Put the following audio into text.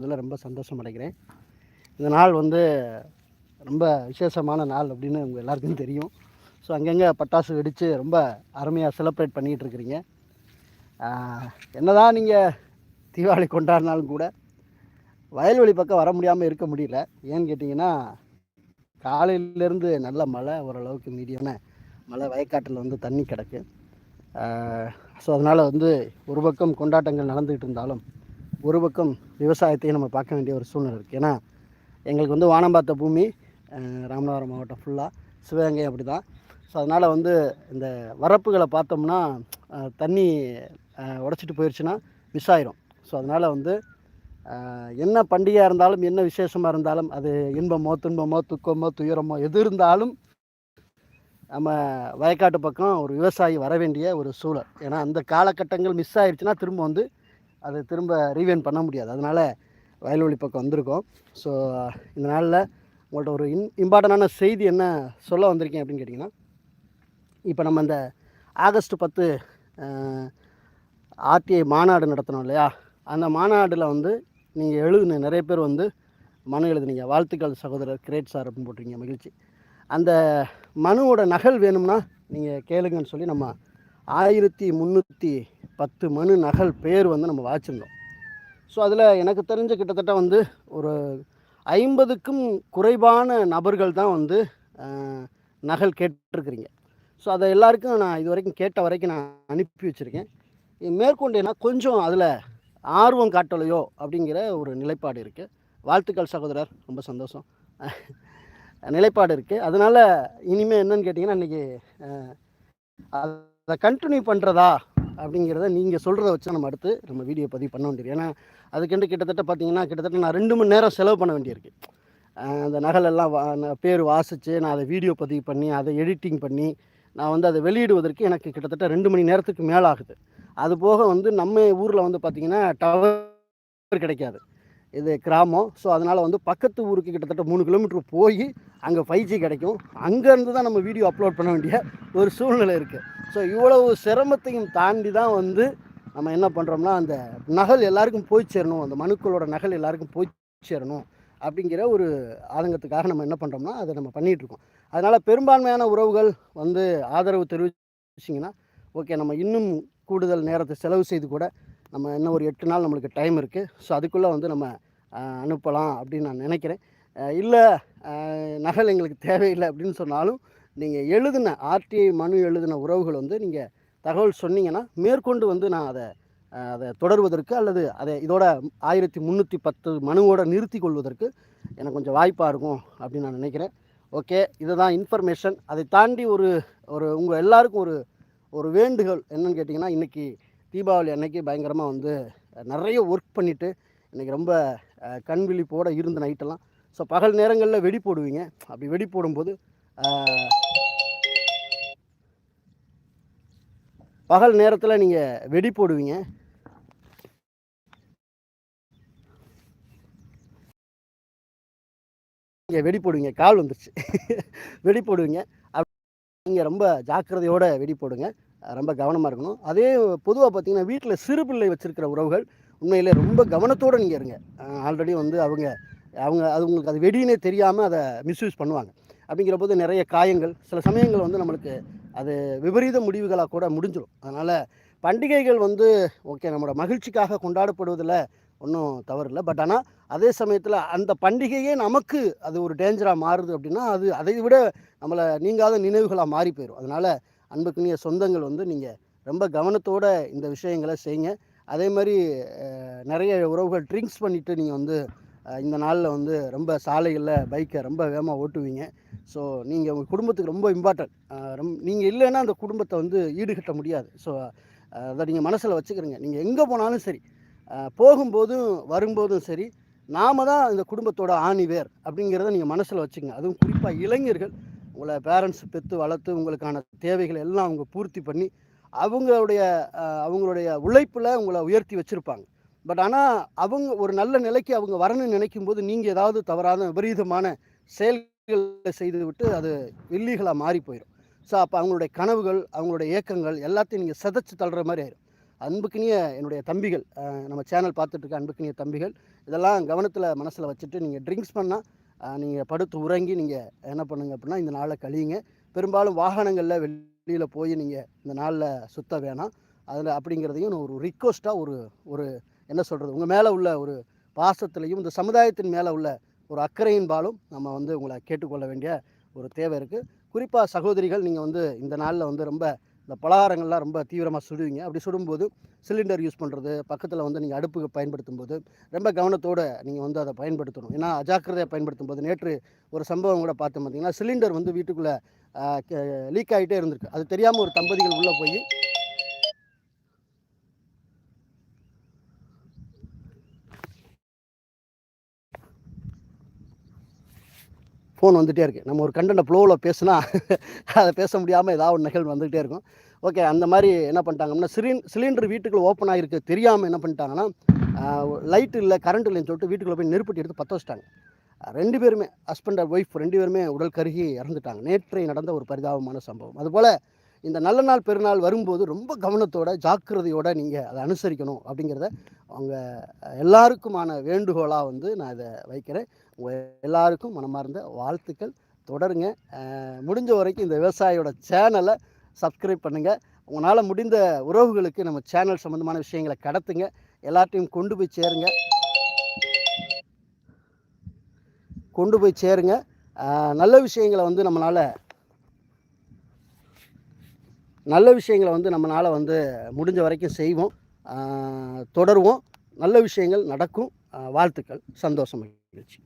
இதில் ரொம்ப சந்தோஷம் அடைகிறேன் இந்த நாள் வந்து ரொம்ப விசேஷமான நாள் அப்படின்னு உங்கள் எல்லாருக்கும் தெரியும். ஸோ அங்கங்கே பட்டாசு வெடித்து ரொம்ப அருமையாக செலிப்ரேட் பண்ணிகிட்டு இருக்கிறீங்க. என்னதான் நீங்கள் தீபாவளி கொண்டாடினாலும் கூட வயல்வெளி பக்கம் வர முடியாமல் இருக்க முடியல. ஏன்னு கேட்டிங்கன்னா காலையிலேருந்து நல்ல மழை ஓரளவுக்கு மீடியமான மழை வயக்காட்டில் வந்து தண்ணி கிடக்கு. ஸோ அதனால் வந்து ஒரு பக்கம் கொண்டாட்டங்கள் நடந்துக்கிட்டு இருந்தாலும் ஒரு பக்கம் விவசாயத்தையும் நம்ம பார்க்க வேண்டிய ஒரு சூழ்நிலை இருக்குது ஏன்னா எங்களுக்கு வந்து வானம் பார்த்த பூமி ராமநாதபுரம் மாவட்டம் ஃபுல்லாக சிவகங்கை அப்படி தான் ஸோ அதனால் வந்து இந்த வரப்புகளை பார்த்தோம்னா தண்ணி உடச்சிட்டு போயிடுச்சுன்னா மிஸ் ஆயிரும். ஸோ அதனால் வந்து என்ன பண்டிகையாக இருந்தாலும் என்ன விசேஷமாக இருந்தாலும் அது இன்பமோ துன்பமோ துக்கமோ துயரமோ எது இருந்தாலும் நம்ம வயக்காட்டு பக்கம் ஒரு விவசாயி வர வேண்டிய ஒரு சூழல். ஏன்னா அந்த காலகட்டங்கள் மிஸ் ஆயிடுச்சுன்னா திரும்ப வந்து அதை திரும்ப ரீவைன் பண்ண முடியாது. அதனால் வயல்வெளி பக்கம் வந்திருக்கோம். ஸோ இந்த நாளில் உங்கள்கிட்ட ஒரு இன் இம்பார்ட்டண்டான செய்தி என்ன சொல்ல வந்திருக்கேன் அப்படின்னு கேட்டிங்கன்னா இப்போ நம்ம இந்த ஆகஸ்ட் பத்து ஆர்டிஐ மாநாடு நடத்தினோம் இல்லையா? அந்த மாநாடில் வந்து நீங்கள் எழுதுன நிறைய பேர் வந்து மனு எழுதுனீங்க. வாழ்த்துக்கள் சகோதரர் கிரேட் சார் அப்படின்னு போட்டிருக்கீங்க. மகிழ்ச்சி. அந்த மனுவோட நகல் வேணும்னா நீங்கள் கேளுங்கன்னு சொல்லி நம்ம ஆயிரத்தி முந்நூற்றி பத்து மனு நகல் பேர் வந்து நம்ம வாச்சிருந்தோம் ஸோ அதில் எனக்கு தெரிஞ்ச கிட்டத்தட்ட வந்து ஒரு ஐம்பதுக்கும் குறைவான நபர்கள் தான் வந்து நகல் கேட்டிருக்கிறீங்க. ஸோ அதை எல்லாருக்கும் நான் இது வரைக்கும் கேட்ட வரைக்கும் நான் அனுப்பி வச்சுருக்கேன். மேற்கொண்டு என்ன கொஞ்சம் அதில் ஆர்வம் காட்டலையோ அப்படிங்கிற ஒரு நிலைப்பாடு இருக்குது வாழ்த்துக்கள் சகோதரர் ரொம்ப சந்தோஷம். நிலைப்பாடு இருக்குது அதனால் இனிமேல் என்னன்னு கேட்டிங்கன்னா இன்றைக்கி அதை கண்டினியூ பண்ணுறதா அப்படிங்கிறத நீங்கள் சொல்கிறத வச்சு நம்ம அடுத்து நம்ம வீடியோ பதிவு பண்ண வேண்டியது ஏன்னா அதுக்கென்று கிட்டத்தட்ட பார்த்தீங்கன்னா கிட்டத்தட்ட நான் ரெண்டு மணி நேரம் செலவு பண்ண வேண்டியிருக்கு. அந்த நகலெல்லாம் வா பேர் வாசித்து நான் அதை வீடியோ பதிவு பண்ணி அதை எடிட்டிங் பண்ணி நான் வந்து அதை வெளியிடுவதற்கு எனக்கு கிட்டத்தட்ட ரெண்டு மணி நேரத்துக்கு மேலே ஆகுது. அது போக வந்து நம்ம ஊரில் வந்து பார்த்திங்கன்னா டவர் கிடைக்காது. இது கிராமம். ஸோ அதனால் வந்து பக்கத்து ஊருக்கு கிட்டத்தட்ட மூணு கிலோமீட்டர் போய் அங்கே ஃபைவ் ஜி கிடைக்கும். அங்கேருந்து தான் நம்ம வீடியோ அப்லோட் பண்ண வேண்டிய ஒரு சூழ்நிலை இருக்குது ஸோ இவ்வளவு சிரமத்தையும் தாண்டி தான் வந்து நம்ம என்ன பண்ணுறோம்னா அந்த நகல் எல்லாருக்கும் போய் சேரணும் அந்த மனுக்களோட நகல் எல்லாருக்கும் போய் சேரணும் அப்படிங்கிற ஒரு ஆதங்கத்துக்காக நம்ம என்ன பண்ணுறோம்னா அதை நம்ம பண்ணிகிட்டு இருக்கோம். அதனால் பெரும்பான்மையான உறவுகள் வந்து ஆதரவு தெரிவிச்சிங்கன்னா ஓகே நம்ம இன்னும் கூடுதல் நேரத்தை செலவு செய்து கூட நம்ம இன்னும் ஒரு எட்டு நாள் நம்மளுக்கு டைம் இருக்குது ஸோ அதுக்குள்ளே வந்து நம்ம அனுப்பலாம் அப்படின்னு நான் நினைக்கிறேன். இல்லை நகல் எங்களுக்கு தேவையில்லை அப்படின்னு சொன்னாலும் நீங்கள் எழுதின ஆர்டிஐ மனு எழுதின உறவுகள் வந்து நீங்கள் தகவல் சொன்னீங்கன்னா மேற்கொண்டு வந்து நான் அதை அதை தொடர்வதற்கு அல்லது அதை இதோட ஆயிரத்தி முந்நூற்றி பத்து மனுவோட நிறுத்தி கொள்வதற்கு எனக்கு கொஞ்சம் வாய்ப்பாக இருக்கும் அப்படின்னு நான் நினைக்கிறேன். ஓகே இதுதான் இன்ஃபர்மேஷன். அதை தாண்டி ஒரு ஒரு உங்கள் எல்லாருக்கும் ஒரு ஒரு வேண்டுகோள் என்னன்னு கேட்டிங்கன்னா இன்றைக்கி தீபாவளி அன்னைக்கு பயங்கரமாக வந்து நிறைய ஒர்க் பண்ணிவிட்டு இன்றைக்கி ரொம்ப கண் விழிப்போடு இருந்த நைட்டெல்லாம் ஸோ பகல் நேரங்களில் வெடி போடுவீங்க. அப்படி வெடி போடும்போது பகல் நேரத்தில் நீங்கள் வெடி போடுவீங்க. நீங்கள் வெடி போடுவீங்க. கால் வந்துருச்சு. வெடி போடுவீங்க. நீங்கள் ரொம்ப ஜாக்கிரதையோடு வெடி போடுங்க. ரொம்ப கவனமாக இருக்கணும். அதே பொதுவாக பார்த்தீங்கன்னா வீட்டில் சிறு பிள்ளை வச்சுருக்கிற உறவுகள் உண்மையிலே ரொம்ப கவனத்தோடு நீங்கள் இருங்க. ஆல்ரெடி வந்து அவங்க அவங்க அது உங்களுக்கு அது வெடினே தெரியாமல் அதை மிஸ்யூஸ் பண்ணுவாங்க. அப்படிங்கிற போது நிறைய காயங்கள் சில சமயங்கள் வந்து நம்மளுக்கு அது விபரீத முடிவுகளாக கூட முடிஞ்சிடும் அதனால் பண்டிகைகள் வந்து ஓகே நம்மளோட மகிழ்ச்சிக்காக கொண்டாடப்படுவதில் ஒன்றும் தவறு இல்லை பட் ஆனால் அதே சமயத்தில் அந்த பண்டிகையே நமக்கு அது ஒரு டேஞ்சராக மாறுது அப்படின்னா அது அதை விட நம்மளை நீங்காத நினைவுகளாக மாறி போயிடும் அதனால் அன்புக்குரிய சொந்தங்கள் வந்து நீங்கள் ரொம்ப கவனத்தோடு இந்த விஷயங்களை செய்யுங்க. அதே மாதிரி நிறைய உறவுகள் ட்ரிங்க்ஸ் பண்ணிவிட்டு நீங்கள் வந்து இந்த நாளில் வந்து ரொம்ப சாலைகளில் பைக்கை ரொம்ப வேகமாக ஓட்டுவீங்க. ஸோ நீங்கள் உங்கள் குடும்பத்துக்கு ரொம்ப இம்பார்ட்டன்ட் ரொம் நீங்கள் இல்லைன்னா அந்த குடும்பத்தை வந்து ஈடுகட்ட முடியாது. ஸோ அதை நீங்கள் மனசில் வச்சுக்கிறீங்க. நீங்கள் எங்கே போனாலும் சரி போகும்போதும் வரும்போதும் சரி நாம தான் இந்த குடும்பத்தோட ஆணிவேர் அப்படிங்கிறத நீங்கள் மனசில் வச்சுங்க அதுவும் குறிப்பாக இளைஞர்கள் உங்களை பேரண்ட்ஸ் பெற்று வளர்த்து உங்களுக்கான தேவைகளை எல்லாம் அவங்க பூர்த்தி பண்ணி அவங்களுடைய அவங்களுடைய உழைப்பில் உங்களை உயர்த்தி வச்சுருப்பாங்க. பட் ஆனால் அவங்க ஒரு நல்ல நிலைக்கு அவங்க வரணும்னு நினைக்கும் போது நீங்கள் ஏதாவது தவறான விபரீதமான செயல்களை செய்து விட்டு அது வெள்ளிகளாக மாறி போயிடும் ஸோ அப்போ அவங்களுடைய கனவுகள் அவங்களுடைய ஏக்கங்கள் எல்லாத்தையும் நீங்கள் சிதைச்சு தள்ளுற மாதிரி ஆயிடும் அன்புக்குனிய என்னுடைய தம்பிகள் நம்ம சேனல் பார்த்துட்டு இருக்க அன்புக்குனிய தம்பிகள் இதெல்லாம் கவனத்தில் மனசில் வச்சுட்டு நீங்கள் ட்ரிங்க்ஸ் பண்ணால் நீங்கள் படுத்து உறங்கி நீங்கள் என்ன பண்ணுங்க அப்படின்னா இந்த நாளை கழியுங்க. பெரும்பாலும் வாகனங்களில் வெளியில் போய் நீங்கள் இந்த நாளில் சுத்த வேணாம். அதில் அப்படிங்கிறதையும் ஒரு ரிக்வஸ்ட்டாக ஒரு ஒரு என்ன சொல்கிறது உங்கள் மேலே உள்ள ஒரு பாசத்துலையும் இந்த சமுதாயத்தின் மேலே உள்ள ஒரு அக்கறையின்பாலும் நம்ம வந்து உங்களை கேட்டுக்கொள்ள வேண்டிய ஒரு தேவை இருக்குது குறிப்பாக சகோதரிகள் நீங்கள் வந்து இந்த நாளில் வந்து ரொம்ப இந்த பலகாரங்கள்லாம் ரொம்ப தீவிரமாக சுடுவீங்க. அப்படி சுடும்போது சிலிண்டர் யூஸ் பண்ணுறது பக்கத்தில் வந்து நீங்கள் அடுப்புக்கு பயன்படுத்தும் போது ரொம்ப கவனத்தோடு நீங்கள் வந்து அதை பயன்படுத்தணும். ஏன்னா அஜாக்கிரதையை பயன்படுத்தும் போது நேற்று ஒரு சம்பவம் கூட பார்த்தோம் பார்த்தீங்கன்னா சிலிண்டர் வந்து வீட்டுக்குள்ளே லீக் ஆகிட்டே இருந்திருக்கு. அது தெரியாமல் ஒரு தம்பதிகள் உள்ளே போய் ஃபோன் வந்துகிட்டே இருக்குது நம்ம ஒரு கண்டென்ட் ஃப்ளோவில் பேசுனா அதை பேச முடியாமல் ஏதாவது ஒரு நிகழ்வு வந்துகிட்டே இருக்கும். ஓகே அந்த மாதிரி என்ன பண்ணிட்டாங்கன்னா சிலின் சிலிண்டர் வீட்டுக்குள்ளே ஓப்பன் ஆகிருக்கு தெரியாமல் என்ன பண்ணிட்டாங்கன்னா லைட் இல்லை கரண்ட் இல்லைன்னு சொல்லிட்டு வீட்டுக்குள்ளே போய் நெருப்பட்டி எடுத்து பற்ற வச்சிட்டாங்க. ரெண்டு பேருமே ஹஸ்பண்ட் அண்ட் ஒய்ஃப் ரெண்டு பேருமே உடல் கருகி இறந்துட்டாங்க. நேற்றை நடந்த ஒரு பரிதாபமான சம்பவம். அதுபோல் இந்த நல்ல நாள் பெருநாள் வரும்போது ரொம்ப கவனத்தோட ஜாக்கிரதையோட நீங்கள் அதை அனுசரிக்கணும் அப்படிங்கிறத அவங்க எல்லாருக்குமான வேண்டுகோளாக வந்து நான் இதை வைக்கிறேன். உங்கள் எல்லாருக்கும் மனமார்ந்த வாழ்த்துக்கள். தொடருங்க. முடிஞ்ச வரைக்கும் இந்த விவசாயியோட சேனலை சப்ஸ்கிரைப் பண்ணுங்கள் உங்களால் முடிந்த உறவுகளுக்கு நம்ம சேனல் சம்மந்தமான விஷயங்களை கடத்துங்க. எல்லாத்தையும் கொண்டு போய் சேருங்க. கொண்டு போய் சேருங்க. நல்ல விஷயங்களை வந்து நம்மளால் நல்ல விஷயங்களை வந்து நம்மளால் வந்து முடிஞ்ச வரைக்கும் செய்வோம். தொடருவோம். நல்ல விஷயங்கள் நடக்கும். வாழ்த்துக்கள். சந்தோஷம் மகிழ்ச்சி.